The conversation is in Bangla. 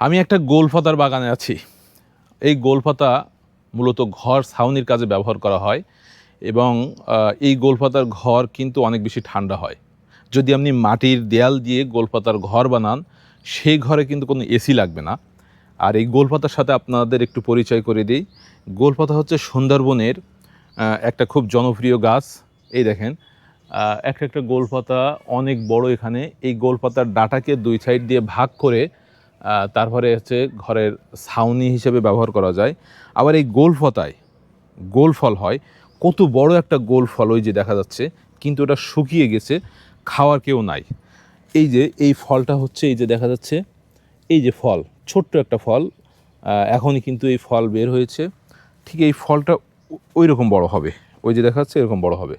আমি একটা গোলপাতার বাগানে আছি। এই গোলপাতা মূলত ঘর ছাউনির কাজে ব্যবহার করা হয় এবং এই গোলপাতার ঘর কিন্তু অনেক বেশি ঠান্ডা হয়। যদি আপনি মাটির দেয়াল দিয়ে গোলপাতার ঘর বানান, সেই ঘরে কিন্তু কোনো এসি লাগবে না। আর এই গোলপাতার সাথে আপনাদের একটু পরিচয় করে দিই। গোলপাতা হচ্ছে সুন্দরবনের একটা খুব জনপ্রিয় গাছ। এই দেখেন একটা একটা গোলপাতা অনেক বড় এখানে। এই গোলপাতার ডাটাকে দুই সাইড দিয়ে ভাগ করে তারপরে হচ্ছে ঘরের ছাউনি হিসেবে ব্যবহার করা যায়। আবার এই গোলপাতায় গোল ফল হয়। কত বড় একটা গোল ফল ওই যে দেখা যাচ্ছে, কিন্তু ওটা শুকিয়ে গেছে, খাওয়ার কেউ নাই। এই যে, এই ফলটা হচ্ছে, এই যে দেখা যাচ্ছে, এই যে ফল, ছোট্ট একটা ফল এখনই কিন্তু এই ফল বের হয়েছে। ঠিক এই ফলটা ওই রকম বড় হবে। ওই যে দেখা যাচ্ছে, এরকম বড় হবে।